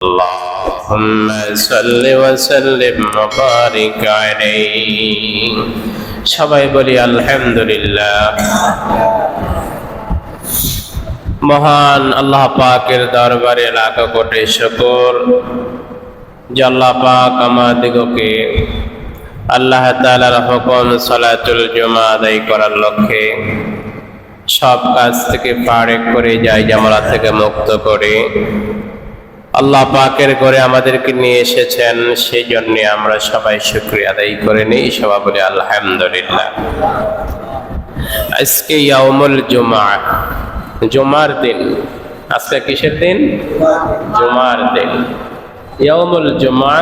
اللهم صل وسلم وبارك عليه সবাই বলি আলহামদুলিল্লাহ মহান আল্লাহ পাকের দরবারে লাখ কোটি শুকর যে আল্লাহ পাক আমাদিগকে আল্লাহ তাআলার হুকুম সালাতুল জুমা আদায় করার লক্ষ্যে সব কাজ থেকে ফারেক করে যায় জামালা থেকে মুক্ত করে আল্লাহ পাকের করে আমাদেরকে নিয়ে এসেছেন সেই জন্য আমরা সবাই শুক্রিয়া আদায় করে নিই, সবাই বলি আলহামদুলিল্লাহ। আজকে ইয়াউমুল জুমা জুমার দিন। আজকে কিসের দিন? জুমার দিন। ইয়াউমুল জুমা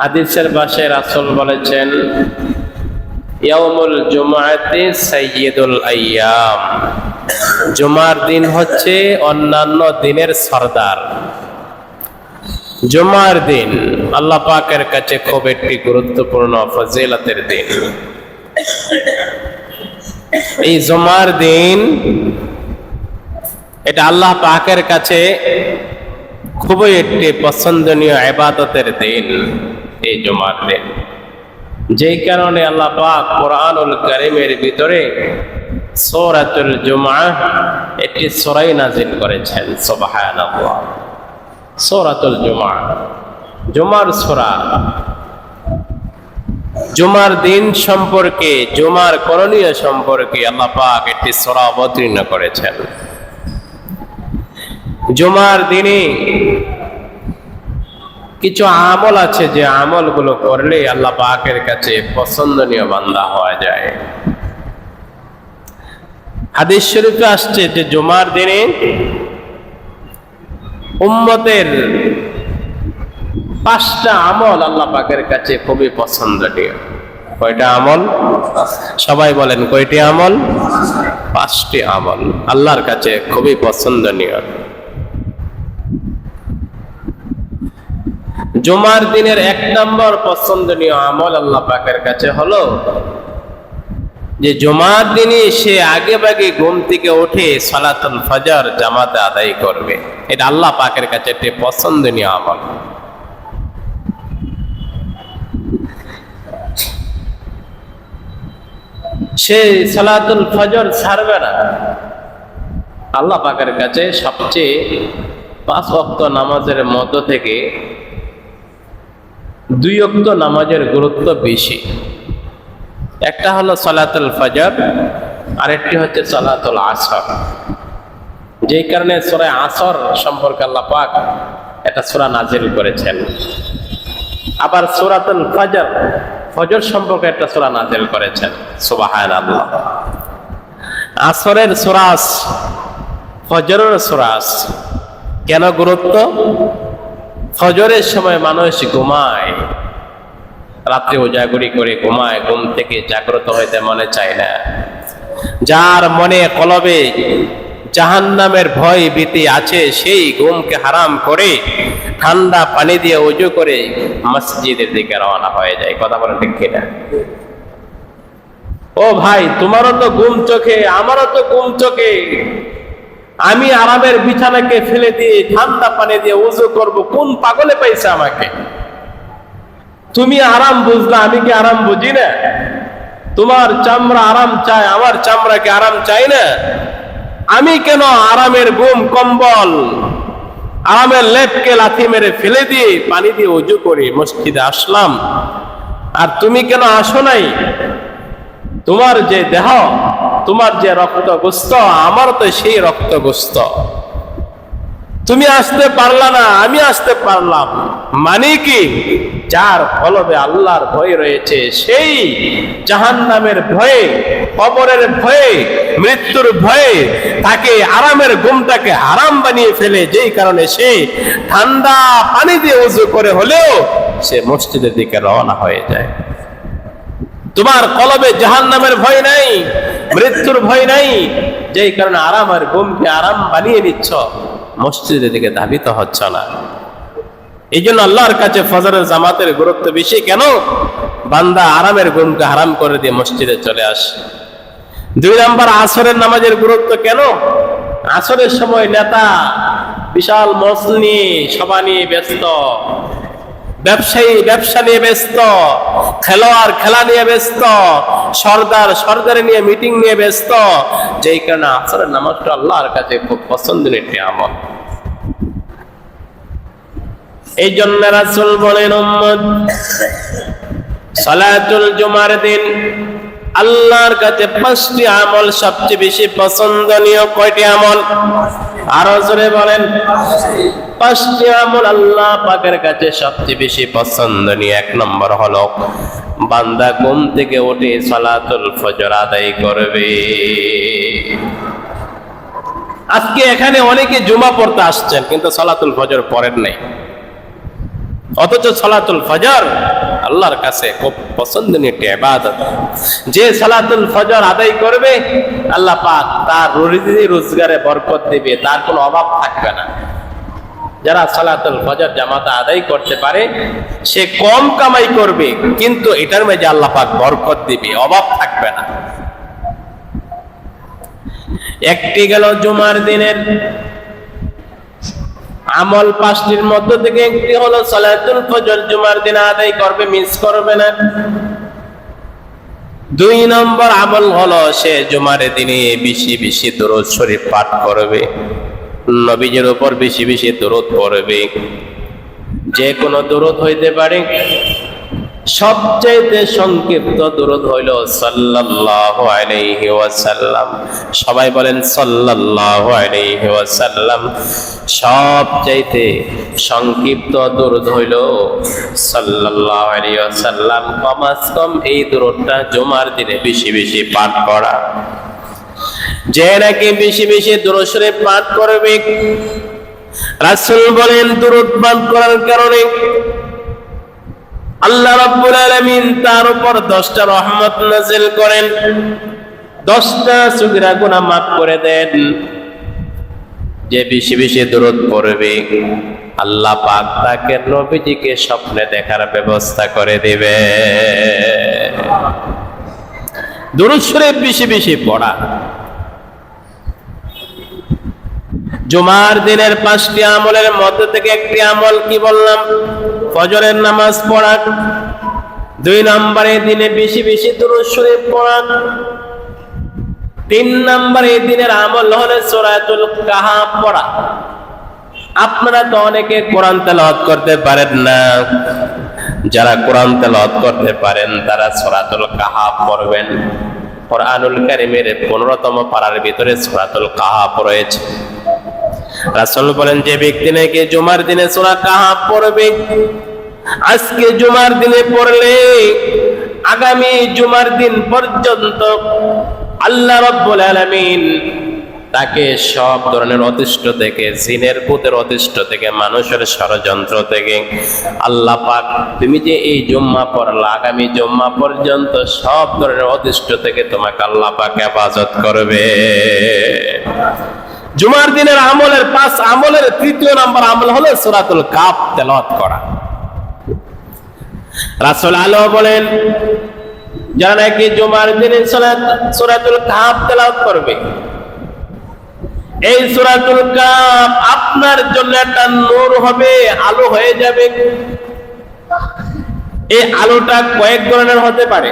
হাদিসের বাসে রাসূল বলেছেন ইয়াউমুল জুমাতে সাইয়্যিদুল আইয়াম। জুমার দিন হচ্ছে অন্যান্য দিনের সর্দার। জুমার দিন আল্লাহ পাকের কাছে খুব একটি গুরুত্বপূর্ণ ফজিলতের দিন। এই জুমার দিন এটা আল্লাহ পাকের কাছে খুবই একটি পছন্দনীয় আবাদতের দিন এই জুমার দিন। যেই কারণে আল্লাহ পাক কোরআনুল কারিমের ভিতরে সূরাতুল জুমআ একটি সূরাই নাজিল করেছেন, সুবহানাল্লাহ। সূরাতুল জুমআ জুমার সূরা। জুমার দিন সম্পর্কে, জুমার করণীয় সম্পর্কে আল্লাহ পাক একটি সূরা অবতীর্ণ করেছেন। জুমার দিনে কিছু আমল আছে যে আমলগুলো করলে আল্লাহ পাকের কাছে পছন্দনীয় বান্দা হওয়া যায়। হাদিস শরীফে আসছে যে জুমার দিনে উম্মতের পাঁচটা আমল আল্লাহ পাকের কাছে খুবই পছন্দনীয়। কয়টা আমল? সবাই বলেন কয়টি আমল? পাঁচটি আমল। আল্লাহর কাছে খুবই পছন্দনীয়। জুমার দিনের এক নম্বর পছন্দনীয় আমল আল্লাহ পাকের কাছে হলো যে জুমার দিনে সে আগে ভাগে ঘুম থেকে উঠে সালাতুল ফজর জামাতে আদায় করবে। এটা আল্লাহ পাকের কাছে একটি পছন্দনীয় আমল। সে সালাতুল ফজর ছাড়বে না। আল্লাহ পাকের কাছে সবচেয়ে পাঁচ ওয়াক্ত নামাজের মধ্য থেকে দুই অক্ত নামাজের গুরুত্ব বেশি। একটা হলো সলাতুল ফজর, আরেকটি হচ্ছে সলাতুল আসর। যেই কারণে সোরায় আসর সম্পর্কে আল্লাহ পাক একটা সোরা নাজিল করেছেন। আবার সুরাতুল ফজর ফজর সম্পর্কে একটা সোরা নাজিল করেছেন। সুবাহান আল্লাহ আসরের সুরাস ফজরের সুরাস কেন গুরুত্ব? ফজরের সময় মানুষ ঘুমায়, রাত্রে উজাগরি করে ঘুমায়, ঘুম থেকে জাগ্রত হইতে মনে চায় না। যার মনে কলবে জাহান নামের ভয় ভীতি আছে, সেই ঘুমকে হারাম করে ঠান্ডা পানি দিয়ে উজু করে মসজিদের দিকে রওনা হয়ে যায়। কথা বলে ঠিক কিনা? ও ভাই, তোমারও তো ঘুম চোখে, আমারও তো ঘুম চোখে। আমি আরামের বিছানাকে ফেলে দিয়ে ঠান্ডা পানি দিয়ে উজু করব, কোন পাগলে পাইছে আমাকে? তুমি আরাম বুঝলা, আমি কি আরাম বুঝি না? তোমার চামড়া আরাম চায়, আমার চামড়াকে আরাম চাই না? আমি কেন আরামের গুম কম্বল, আরামের লেপকে লাথি মেরে ফেলে দিয়ে পানি দিয়ে উজু করি মসজিদে আসলাম? আর তুমি কেন আসো নাই? তোমার যে দেহ, তোমার যে রক্ত গোস্ত আমার তো সেই রক্ত গোস্ত তুমি আসতে পারলা না, আমি আসতে পারলাম। মানে কি? যার ফলবে আল্লাহর ভয় রয়েছে, সেই জাহান নামের ভয়ে, কবরের ভয়ে, মৃত্যুর ভয়ে, তাকে আরামের ঘুমটাকে আরাম বানিয়ে ফেলে, যেই কারণে সে ঠান্ডা পানি দিয়ে উজু করে হলেও সে মসজিদের দিকে রওনা হয়ে যায়। তোমার কলবে জাহান নামের ভয় নাই, মৃত্যুর ভয় নাই, যেই কারণে আরাম আর ঘুমকে আরাম বানিয়ে নিচ্ছ মসজিদের দিকে ধাবিত হচ্ছ না। এই জন্য আল্লাহর কাছে ফজরের জামাতের গুরুত্ব বেশি। কেন? বান্দা আরামের ঘুমকে হারাম করে দিয়ে মসজিদে চলে আসে। দুই নাম্বার, আসরের নামাজের গুরুত্ব কেন? আসরের সময় নেতা, বিশাল নিয়ে সভা নিয়ে ব্যস্ত। ব্যবসায়ী, ব্যবসা নিয়ে ব্যস্ত, খেলোয়াড়, খেলা নিয়ে ব্যস্ত, সর্দার সর্দার নিয়ে মিটিং নিয়ে ব্যস্ত। যেই কারণে আসরের নামাজটা আল্লাহর কাছে খুব পছন্দের একটি আমল। এই জন্য রাসুল বলেন সালাতুল জুমার দিন আল্লাহর কাছে পাঁচটি আমল সবচেয়ে বেশি পছন্দনীয় কয়টি আমল? আরও জোরে বলেন, পাঁচটি আমল আল্লাহ পাকের কাছে সবচেয়ে বেশি পছন্দনীয়। এক নম্বর হলো, বান্দা ঘুম থেকে উঠে সালাতুল ফজর আদায় করবে। আজকে এখানে অনেকে জুমা পড়তে আসছেন, কিন্তু সালাতুল ফজর পড়েন নাই। অথচ সালাতুল ফজর আল্লাহর কাছে খুব পছন্দনীয় একটি ইবাদত। যে সালাতুল ফজর আদায় করবে, আল্লাহ পাক তার রুজি রোজগারে বরকত দিবে, তার কোনো অভাব থাকবে না। যারা সালাতুল ফজর জামাতে আদায় করতে পারে, সে কম কামাই করবে, কিন্তু এটার মধ্যে আল্লাহ পাক বরকত দিবে, অভাব থাকবে না। একটি গেল জুমার দিনের আমল পাঁচটির মধ্য থেকে একটি হলো সালাতুল ফজর, জুমার দিন আদায় করবে, মিস করবে না। দুই নম্বর আমল হলো সে জুমার দিনে বেশি বেশি দরুদ শরীফ পাঠ করবে, নবীজের উপর বেশি বেশি দরুদ পড়বে। যে কোনো দরুদ হইতে পারে সবচাইতে সংক্ষিপ্ত দরুদ হইল সাল্লাল্লাহু আলাইহি ওয়াসাল্লাম। সবাই বলেন সাল্লাল্লাহু আলাইহি ওয়াসাল্লাম। সবচাইতে সংক্ষিপ্ত দরুদ হইল সাল্লাল্লাহু আলাইহি ওয়াসাল্লাম। কমাস কম, এই দরুদটা জুমার দিনে বেশি বেশি পাঠ করা। যে নাকি বেশি বেশি দরুদ শরীফ পাঠ করবে, রাসূল বলেন দরুদ পাঠ করার কারণে আল্লাহ রাব্বুল আলামিন তার উপর দশটা রহমত নাজিল করেন। দশটা সুগিরা গুনাহ মাফ করে দেন। যে বেশি বেশি দূরত পড়বে, আল্লাহ পাক তাকে নবীজিকে স্বপ্নে দেখার ব্যবস্থা করে দিবে। দুরুদ শরীফ বেশি বেশি পড়া। জুমার দিনের পাঁচটি আমলের মধ্যে থেকে একটি আমল কি বললাম? ফজরের নামাজ পড়া। দুই নম্বরে দিনে বেশি বেশি দুরূদ শরীফ পড়া। তিন নম্বরে দিনের আমল হলে সূরাতুল কাহাফ পড়া। আপনারা তো অনেকে কোরআন তেলাওয়াত করতে পারেন না। যারা কোরআন তেলাওয়াত করতে পারেন, তারা সূরাতুল কাহাফ পড়বেন। কোরআনুল কারিমের 15তম পাড়ার ভিতরে সূরাতুল কাহাফ রয়েছে। রাসূল বলেন, যে ব্যক্তি নাকি জুমার দিনে সূরা কাহাফ পড়বে, আজকে জুমার দিনে পড়লে আগামী জুমার দিন পর্যন্ত আল্লাহ রাব্বুল আলামিন তাকে সব ধরনের অতিষ্ঠ থেকে, জিনের ভূতের অতিষ্ঠ থেকে, মানুষের ষড়যন্ত্র থেকে আল্লাহ পাক, তুমি যে এই জুম্মা পড়লা, আগামী জুম্মা পর্যন্ত সব ধরনের অতিষ্ঠ থেকে তোমাকে আল্লাহ পাক হেফাজত করবে। জুমার দিনের আমলের পাঁচ আমলের তৃতীয় নাম্বার আমল হলো সুরাতুল কাপ তেলাওয়াত করা। রাসুল আলো বলেন, যারা নাকি জুমার দিনে সুরাতুল কাপ তেলাওয়াত করবে, এই সুরাতুল কাপ আপনার জন্য একটা নূর হবে, আলো হয়ে যাবে। এই আলোটা কয়েক ধরনের হতে পারে।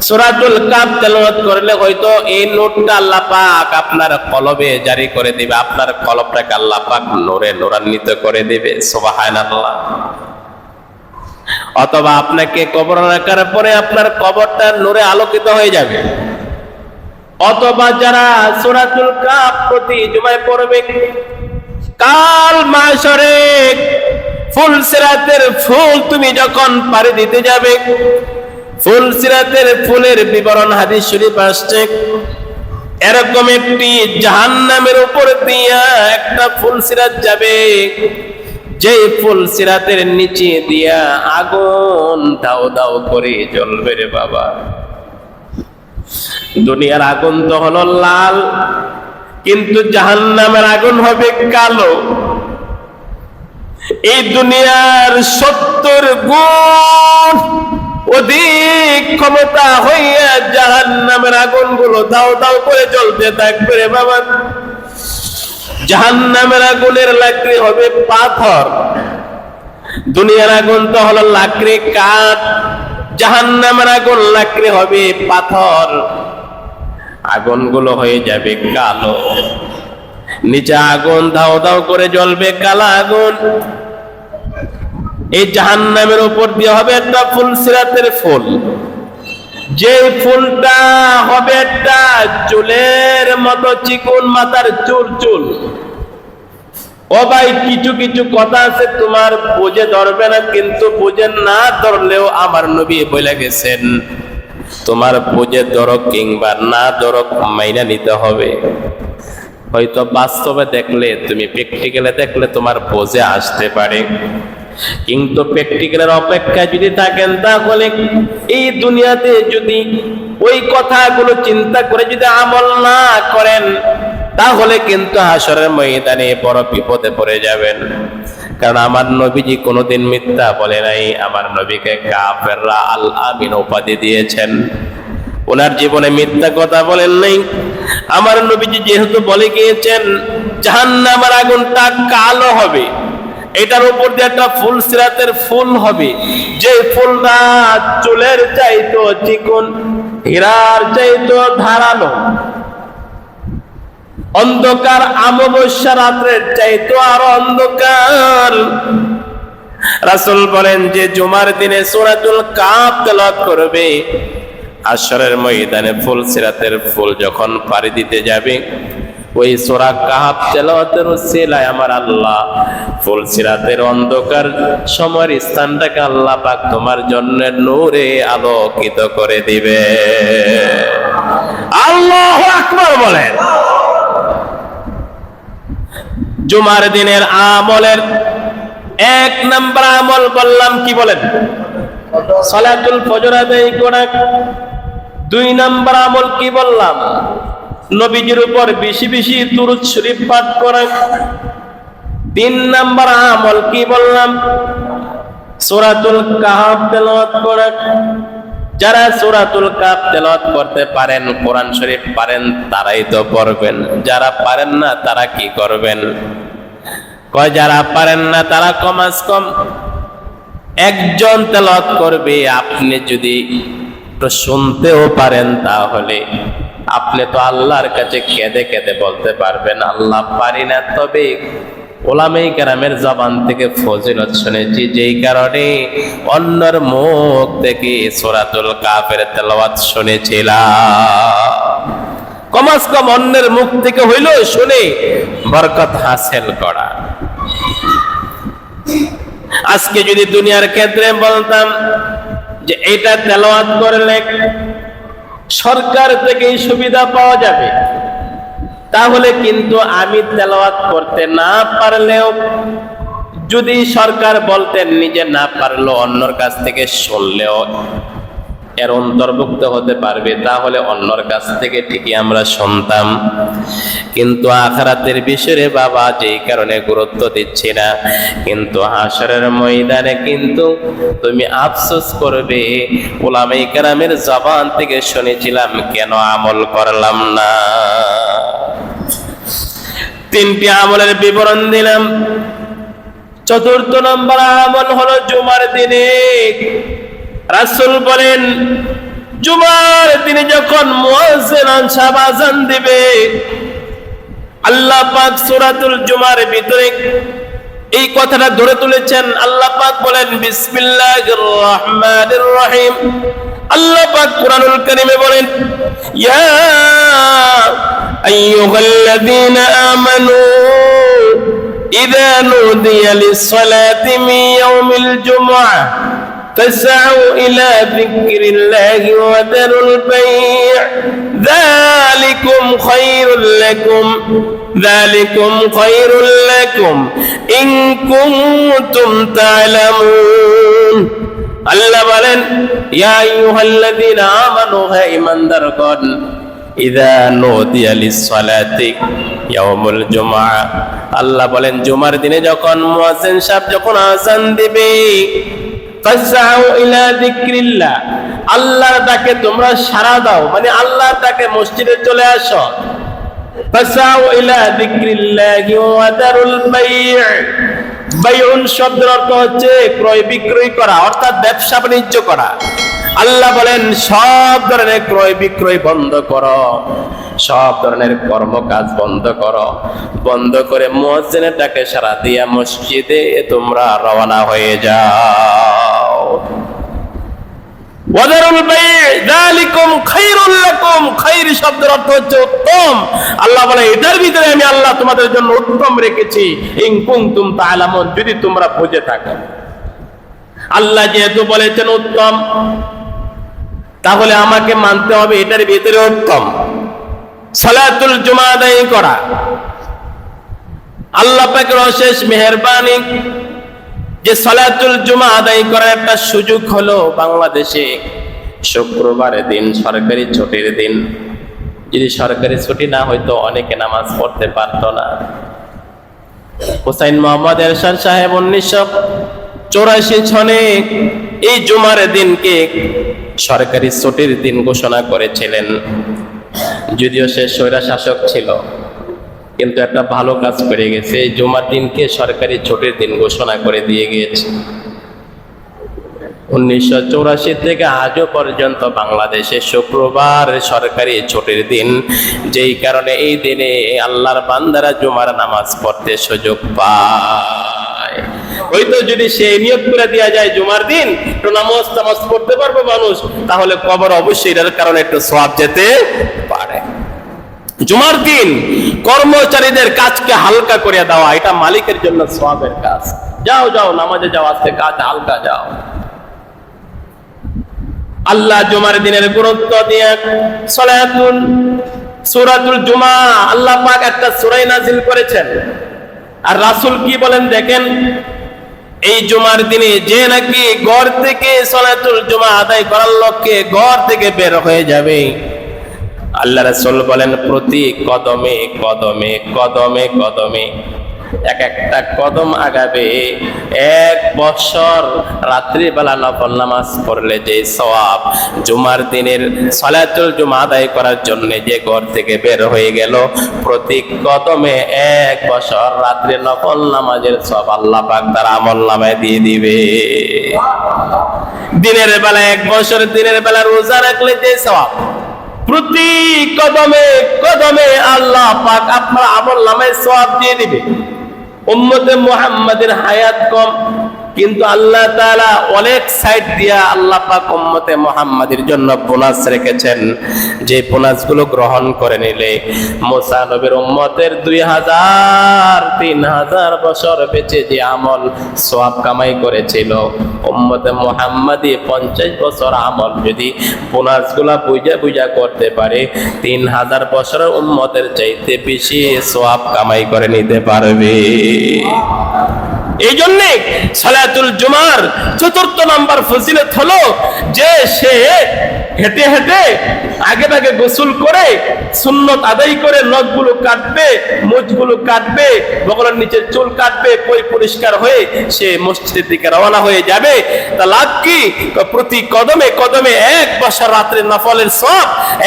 সুরাতুল কাপ তেলাওয়াত করলে হয়তো এই নোটটা আল্লাহ পাক আপনার কলবে জারি করে দিবে, আপনার কলবটাকে আল্লাহ পাক নূরে নূরান্বিত করে দিবে, সুবহানাল্লাহ। অথবা আপনাকে কবর রাখার পরে আপনার কবরটা নোরে আলোকিত হয়ে যাবে। অথবা যারা সুরাতুল কাপ প্রতি জুমায় পড়বে, কাল মাসরে ফুল সিরাতের ফুল তুমি যখন পাড়ি দিতে যাবে ফুল সিরাতের ফুলের বিবরণ হাদিস শরীফ আসছে। এরকম একটি জাহান্নামের উপর দিয়া একটা ফুল সিরাত যাবে। যে ফুল সিরাতের নিচে দিয়া আগুন দাও দাও করে জ্বলবে রে বাবা। দুনিয়ার আগুন তো হলো লাল, কিন্তু জাহান্নামের আগুন হবে কালো। এই দুনিয়ার সত্তর গুণ অধিক ক্ষমতা হইয়া জাহান নামের আগুনগুলো দাও দাও করে জ্বলতে থাকবে রে বাবা। জাহান্নামের আগুনের লাকড়ি হবে পাথর। দুনিয়ার আগুন তো হলো লাকড়ি কাঠ। জাহান্নামের আগুন লাকড়ি হবে পাথর। আগুনগুলো হয়ে যাবে কালো। নিচে আগুন ধাও ধাও করে জ্বলবে কালা আগুন। এই জাহান্নামের উপর দিয়ে হবে একটা ফুল, সিরাতের ফুল। যে ফুলটা হবে একটা চুলের মতো চিকুন মাথার চুল চুল। ও ভাই, কিছু কিছু কথা আছে, তোমার বুঝে ধরবে না, কিন্তু বুঝে না ধরলেও আমার নবী বলে গেছেন, তোমার বুঝে ধরো কিংবা না ধরো মাইনা নিতে হবে। হয়তো বাস্তবে দেখলে, তুমি প্র্যাকটিক্যালে দেখলে তোমার বোঝে আসতে পারে। কিন্তু প্র্যাকটিক্যালের অপেক্ষা যদি থাকেন, তাহলে এই দুনিয়াতে যদি ওই কথাগুলো চিন্তা করে যদি আমল না করেন, তাহলে কিন্তু হাসরের ময়দানে বড় বিপদে পড়ে যাবেন। কারণ আমার নবীজি কোনোদিন মিথ্যা বলে নাই, আমার নবীকে কাফেররা আল আমিন উপাধি দিয়েছেন। ওনার জীবনে মিথ্যা কথা বলেন নাই। আমার নবীজি যেহেতু বলে গিয়েছেন, জাহান্নামের আগুনটা কালো হবে। এটার উপর দিয়ে একটা ফুল সিরাতের ফুল হবে। যে ফুলটা চুলের চাইতো চিকন, হীরার চাইতো ধারালো, অন্ধকার অমাবস্যা রাত্রের চাইতো আর অন্ধকার। রাসূল বলেন যে জুমার দিনে সূরাতুল কাফ তেলাওয়াত করবে, আসরের ময়দানে ফুল সিরাতের ফুল যখন পাড়ি দিতে যাবে ওই সোরা কাহাব তেলাওয়াতের সিলায় আমার আল্লাহ। ফুল সিরাতের অন্ধকার সময়ের স্থানটাকে আল্লাহ পাক তোমার জন্য নূরে আলোকিত করে দিবে। আল্লাহ আকবার বলেন। জুমার দিনের আমলের এক নাম্বার আমল বললাম কি বলেন? সালাতুল ফজর আদায় করা দুই নাম্বার আমল কি বললাম? নবীজির উপর বেশি বেশি দুরুদ শরীফ পাঠ করা। তিন নাম্বার আমল কি বললাম? সূরাতুল কাহাফ তেলাওয়াত করা। যারা সূরাতুল কাহাফ তেলাওয়াত করতে পারেন, কোরআন শরীফ পারেন, তারাই তো পড়বেন যারা পারেন না, তারা কি করবেন? কয়, যারা পারেন না, তারা কমাস কম। একজন তেলাওয়াত করবে, আপনি যদি একটু শুনতেও পারেন তাহলে। আপনি তো আল্লাহর কাছে কেঁদে কেঁদে বলতে পারবেন, আল্লাহ পারি না। তবে ওলামেই কেরামের জবান থেকে ফজিলত শুনেছি, যেই কারণে অন্যর মুখ থেকে সোরাতুল কাপের তেলাওয়াত শুনেছিলাম। কমাস কম অন্যের মুখ থেকে হইল শুনে বরকত হাসিল করা। আজকে যদি দুনিয়ার ক্ষেত্রে বলতাম যে এটা তেলাওয়াত করলে সরকার থেকে সুবিধা পাওয়া যাবে। তাহলে কিন্তু আমি তেলাওয়াত করতে না পারলেও যদি সরকার বলতেন নিজে না পারল, অন্যর কাছ থেকে শুনলেও এর অন্তর্ভুক্ত হতে পারবে, তাহলে অন্যর কাছ থেকে ঠিকই আমরা শুনতাম। কিন্তু আখারাতের বিষয়ে বাবা যেই কারণে গুরুত্ব দিচ্ছি না, কিন্তু হাসরের ময়দানে কিন্তু তুমি আফসোস করবে ওলামে কেরামের জবান থেকে শুনেছিলাম, কেন আমল করলাম না? তিনটি আমলের বিবরণ দিলাম। চতুর্থ নম্বর আমল হলো জুমার দিনে। রাসূল বলেন, জুমার দিনে যখন আযান দিবে, আল্লাহ পাক সূরাতুল জুমার ভিতরে এই কথাটা ধরে তুলেছেন। আল্লাহ পাক বলেন বিসমিল্লাহির রহমানির রহিম আল্লাহ পাক কোরআনুল কারীমে বলেন, ইয়া আইয়ুহাল্লাযীনা আমানু ইযা নুদিয়া লিস-সালাতি মিন ইয়াউমিল জুমআহ فاسعوا إلى ذكر الله وذروا البيع ذلكم خير لكم ذلكم خير لكم إن كنتم تعلمون আল্লাহ বলেন ইয়া আইয়ুহাল্লাযীনা আমানু হে ঈমানদারগণ ইযা নুদিয়া লিস-সালাতি ইয়াউমুল জুমআ আল্লাহ বলেন জুমার দিনে যখন মুয়াজ্জিন সাহেব যখন আযান দিবে ফাসআউ ইলা যিকরিল্লাহ আল্লাহর ডাকে তোমরা সারা দাও মানে আল্লাহর ডাকে মসজিদে চলে আসো। শব্দের অর্থ হচ্ছে ক্রয় বিক্রয় করা, অর্থাৎ ব্যবসা বাণিজ্য করা। আল্লাহ বলেন, সব ধরনের ক্রয় বিক্রয় বন্ধ করো। সব ধরনের কর্মকাজ বন্ধ করো। বন্ধ করে মসজিদের ডাকে সারা দিয়া মসজিদে তোমরা রওনা হয়ে যাও। অর্থ হচ্ছে উত্তম। আল্লাহ বলে, এটার ভিতরে আমি আল্লাহ তোমাদের জন্য উত্তম রেখেছি। যদি তোমরা বুঝে থাকো। আল্লাহ যেহেতু বলেছেন উত্তম, তাহলে আমাকে মানতে হবে এটার ভিতরে উত্তম। সালাতুল জুমা আদায় করা। আল্লাহ পাকের অশেষ মেহেরবানি যে সালাতুল জুমা আদায় করার একটা সুযোগ হলো বাংলাদেশে শুক্রবারের দিন, সরকারি ছুটির দিন। যদি সরকারি ছুটি না হয়তো অনেকে নামাজ পড়তে পারতো না। হুসাইন মোহাম্মদ এরশাদ সাহেব উনিশশো চৌরাশি সনে এই জুমার দিনকে সরকারি ছুটির দিন ঘোষণা করেছিলেন। যদিও সে স্বৈরা শাসক ছিল, কিন্তু একটা ভালো কাজ করে গেছে। জুমার দিনকে সরকারি ছুটির দিন ঘোষণা করে দিয়ে গিয়েছে। উনিশশো থেকে আজও পর্যন্ত বাংলাদেশে শুক্রবার সরকারি ছুটির দিন। যেই কারণে এই দিনে আল্লাহর বান্দারা জুমার নামাজ পড়তে সুযোগ পায়। ওই তো যদি সে নিয়োগ করে দেওয়া যায় জুমার দিন, একটু নামাজ তামাজ পড়তে পারবে মানুষ, তাহলে কবর অবশ্যই এটার কারণে একটু সব যেতে জুমার দিন কর্মচারীদের কাজকে হালকা করে দেওয়া, এটা মালিকের জন্য সবের কাজ। যাও যাও, নামাজে যাও, আজকে কাজ হালকা যাও। আল্লাহ জুমার দিনের গুরুত্ব দিয়ে সূরাতুল জুমা, আল্লাহ পাক একটা সূরাই নাজিল করেছেন। আর রাসূল কি বলেন দেখেন, এই জুমার দিনে যে নাকি ঘর থেকে সলাতুল জুমা আদায় করার লক্ষ্যে ঘর থেকে বের হয়ে যাবে। আল্লাহ রাসূল বলেন, প্রতি কদমে কদমে কদমে কদমে এক একটা কদম আগাবে। এক বছর রাত্রিবেলা নফল নামাজ পড়লে যে সওয়াব, জুমার দিনের সালাতুল জুমা আদায় করার জন্য যে ঘর থেকে বের হয়ে গেল, প্রতি কদমে এক বছর রাত্রে নফল নামাজের সব আল্লাহ পাক তার আমল নামায় দিয়ে দিবে। দিনের বেলা এক বছর, দিনের বেলা রোজা রাখলে যে সওয়াব প্রতি কদমে কদমে আল্লাহ পাক আপনার আমল নামে সব দিয়ে দিবে। উম্মতে মুহাম্মাদের হায়াত কম কিন্তু আল্লাহ তাআলা অনেক সাইড দিয়া আল্লাহ পাক উম্মতে মুহাম্মাদের জন্য বোনাস রেখেছেন। যে বোনাসগুলো গ্রহণ করে নিলে মুসা নবীর উম্মতের দুই হাজার, তিন হাজার বছর বেঁচে যে আমল, সওয়াব কামাই করেছিল। উম্মতে মুহাম্মাদি পঞ্চাশ বছর আমল যদি বোনাসগুলা বুঝা বুঝা করতে পারে, তিন হাজার বছরের উম্মতের চাইতে বেশি সওয়াব কামাই করে নিতে পারবে। এই জন্যে সালাতুল জুমার চতুর্থ নাম্বার ফজিলত হলো যে সে হেঁটে হেঁটে আগে আগে গোসল করে সুন্নত আদায় করে নখগুলো কাটবে মুখগুলো কাটবে, বগলের নিচের চুল কাটবে, পই পরিষ্কার হয়ে সে মসজিদের দিকে রওনা হয়ে যাবে। তা লাভ কি? প্রতি কদমে কদমে এক বছর রাত্রে নফলের সব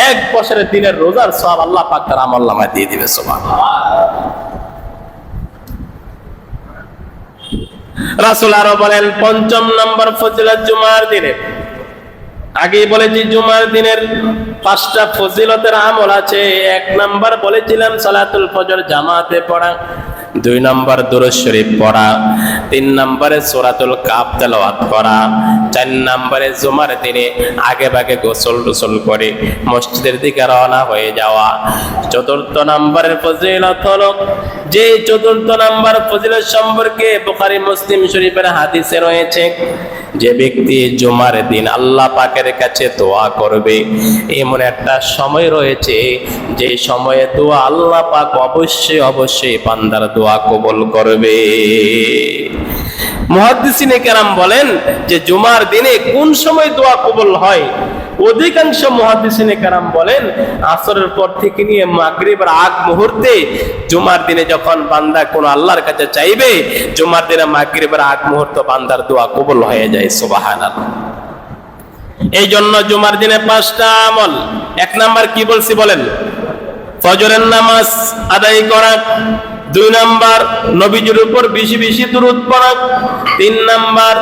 এক বছরের দিনের রোজার সব আল্লাহ পাক তার আমল নামায় দিয়ে দিবে সবার রাসুল আরও বলেন পঞ্চম নম্বর ফজিলত জুমার দিনে। আগেই বলেছি জুমার দিনের পাঁচটা ফজিলতের আমল আছে। এক নাম্বার বলেছিলাম সালাতুল ফজর জামাতে পড়া। দুই নম্বর দুরুদ শরীফ পড়া। তিন নম্বরে সূরাতুল কাপ তেলাওয়াত করা। চার নম্বরে জুমার দিনে আগে ভাগে গোসল টোসল করে মসজিদের দিকে রওনা হয়ে যাওয়া। চতুর্থ নম্বরের ফজিলত হলো যে চতুর্থ নম্বর ফজিলত সম্পর্কে বুখারী মুসলিম শরীফের হাদিসে রয়েছে, যে ব্যক্তি জুমার দিন আল্লাহ পাকের কাছে দোয়া করবে এমন একটা সময় রয়েছে, যে সময়ে দোয়া আল্লাহ পাক অবশ্যই অবশ্যই বান্দার দোয়া কবুল করবে। মুহাদ্দিসিনে কেরাম বলেন যে জুমার দিনে কোন সময় দোয়া কবুল হয়? অধিকাংশ মুহাদ্দিসিনে কেরাম বলেন, আসরের পর থেকে নিয়ে মাগরিবের আগ মুহূর্তে জুমার দিনে যখন বান্দা কোন আল্লাহর কাছে চাইবে, জুমার দিনে মাগরিবের আগ মুহূর্ত বান্দার দোয়া কবুল হয়ে যায়, সুবহানাল্লাহ। এই জন্য জুমার দিনে পাঁচটা আমল। এক নাম্বার কি বলছি বলেন? ফজরের নামাজ আদায় করা। দুই নাম্বার, নবীজির উপর বেশি বেশি দূরত পড়া। তিন নাম্বার,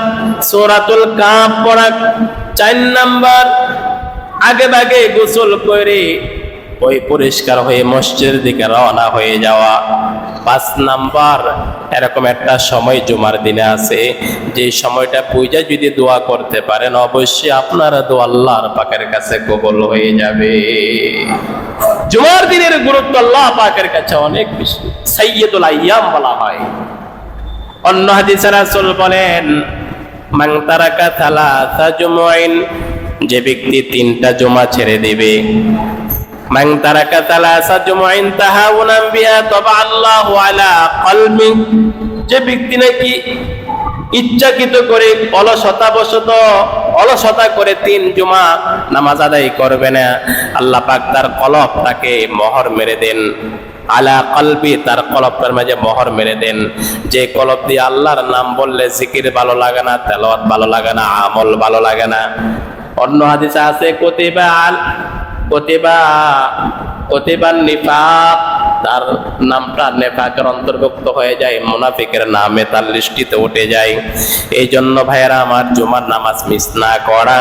সোরাতুল কাপ পড়া। চার নাম্বার, আগে ভাগে গোসল করে ওই পরিষ্কার হয়ে মসজিদের দিকে রওনা হয়ে যাওয়া। পাঁচ নাম্বার, এরকম একটা সময় জুমার দিনে আছে। যে সময়টা পূজা যদি দোয়া করতে পারেন, অবশ্যই আপনারা দোয়া আল্লাহর পাকের কাছে কবল হয়ে যাবে। জুমার দিনের গুরুত্ব আল্লাহ পাকের কাছে অনেক বেশি। সাইয়্যিদুল আইয়াম বলা হয়। অন্য হাদিসে রাসূল বলেন, মান তারাকা থালাথা জুমুইন যে ব্যক্তি তিনটা জুমা ছেড়ে দেবে। থালাথা জুমুইন তাহাউনাম বিহা তাবা আল্লাহু আলা কলবি। যে ব্যক্তি নাকি ইচ্ছাকৃত করে অলসতাবশত অলসতা করে তিন জুমা নামাজ আদায় করবে না, আল্লাহ পাক তার কলব তাকে মহর মেরে দেন। আলা কলবি তার কলবটার মাঝে মহর মেরে দেন। যে কলব দিয়ে আল্লাহর নাম বললে জিকির ভালো লাগে না, তেলাওয়াত ভালো লাগে না, আমল ভালো লাগে না। অন্য হাদিসে আছে, কতিবা আল কতিবা কতিবান নিফাক, তার নামটা নেফাকের অন্তর্ভুক্ত হয়ে যায়, মুনাফিকের নামে তার লিস্টিতে উঠে যায়। এই জন্য ভাইয়েরা আমার জুমার নামাজ মিস না করা।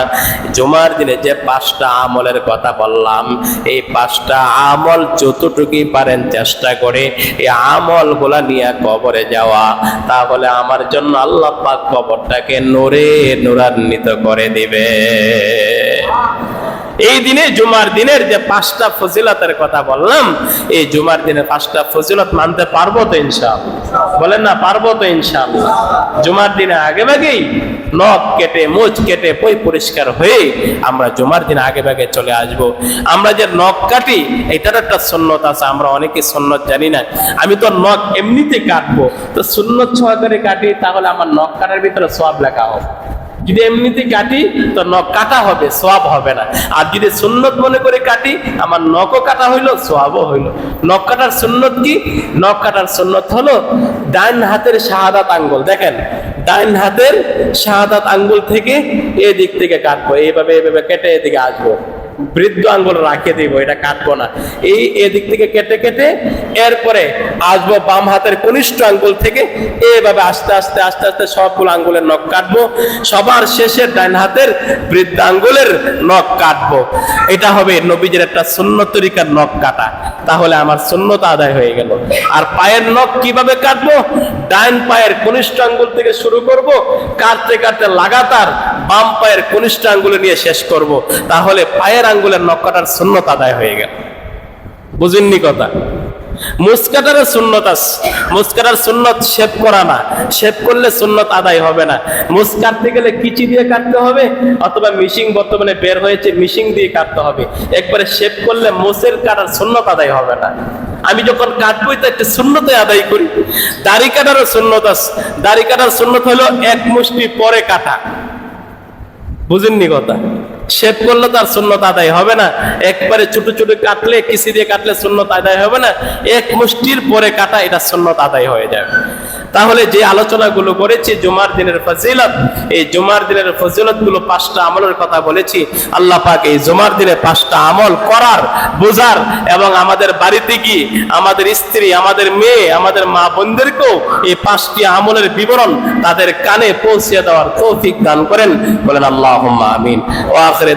জুমার দিনে যে পাঁচটা আমলের কথা বললাম, এই পাঁচটা আমল যতটুকুই পারেন চেষ্টা করে, এই আমলগুলা নিয়ে কবরে যাওয়া। তাহলে আমার জন্য আল্লাহ পাক কবরটাকে নূরে নূরান্বিত করে দিবে। এই দিনে জুমার দিনের যে পাঁচটা ফজিলতের কথা বললাম, এই জুমার দিনে পাঁচটা ফজিলত মানতে পারব তো ইনশাআল্লাহ? বলেন না, পারব তো ইনশাআল্লাহ। জুমার দিনে আগে ভাগেই নখ কেটে, মোচ কেটে, পই পরিষ্কার হয়ে আমরা জুমার দিনে আগে ভাগে চলে আসব। আমরা যে নখ কাটি, এটার একটা সুন্নত আছে, আমরা অনেকে সুন্নত জানি না। আমি তো নখ এমনিতে কাটবো। তো সুন্নত করে কাটি, তাহলে আমার নখ কাটার ভিতরে সব লেখা হবে। যদি এমনিতে কাটি, তো নখ কাটা হবে, সোয়াব হবে না। আর যদি সুন্নত মনে করে কাটি, আমার নখও কাটা হইল সবও হইল। নখ কাটার সুন্নত কি? নখ কাটার সুন্নত হলো ডাইন হাতের শাহাদাত আঙ্গুল। দেখেন, ডাইন হাতের শাহাদাত আঙ্গুল থেকে এদিক থেকে কাটবো, এইভাবে এইভাবে কেটে এদিকে আসব। বৃদ্ধ আঙ্গুল রাখে দিব, এটা কাটবো না। এই এদিক থেকে কেটে কেটে এরপরে আসব বাম হাতের কনিষ্ঠ আঙ্গুল থেকে, এভাবে আস্তে আস্তে আস্তে আস্তে সবগুলো আঙ্গুলের নখ কাটবো। সবার শেষে ডান হাতের বৃদ্ধ আঙ্গুলের নখ কাটবো। এটা হবে নবীজের একটা শূন্য তরিকার নখ কাটা। তাহলে আমার শূন্যতা আদায় হয়ে গেল। আর পায়ের নখ কীভাবে কাটবো? ডান পায়ের কনিষ্ঠ আঙ্গুল থেকে শুরু করব। কাটতে কাটতে লাগাতার বাম পায়ের কনিষ্ঠ আঙ্গুলে নিয়ে শেষ করব। তাহলে পায়ের আঙ্গুলের নখ কাটার শূন্যতা আদায় হয়ে গেল। বুঝেননি কথা? সুন্নত সুন্নত করা না। করলে সুন্নত আদায় হবে না। গেলে কিচি দিয়ে কাটতে হবে, অথবা মিশিং বর্তমানে বের হয়েছে মিশিং দিয়ে কাটতে হবে। একবারে শেপ করলে মোসের কাটার সুন্নত আদায় হবে না। আমি যখন কাটবই, তো একটা শূন্যতে আদায় করি। দাড়ি কাটারও শূন্যত আছে দাড়ি কাটার শূন্যত হলো এক মুষ্টি পরে কাটা। বুঝেননি কথা। শেপ করলে তার শূন্যত আদায় হবে না। একবারে ছোট ছোট কাটলে, কিসি দিয়ে কাটলে শূন্যত আদায় হবে না। এক মুষ্টির পরে কাটা, এটা শূন্যত আদায় হয়ে যাবে। তাহলে যে আলোচনাগুলো করেছি, জুমার দিনের ফজিলত, এই জুমার দিনের ফজিলতগুলো পাঁচটা আমলের কথা বলেছি। আল্লাহ পাক এই জুমার দিনে পাঁচটা আমল করার, বোঝার এবং আমাদের বাড়িতে কি, আমাদের স্ত্রী, আমাদের মেয়ে, আমাদের মা বোনদেরকেও এই পাঁচটি আমলের বিবরণ তাদের কানে পৌঁছে দেওয়ার তৌফিক দান করেন। বলেন আল্লাহ আমিন। ও আখরে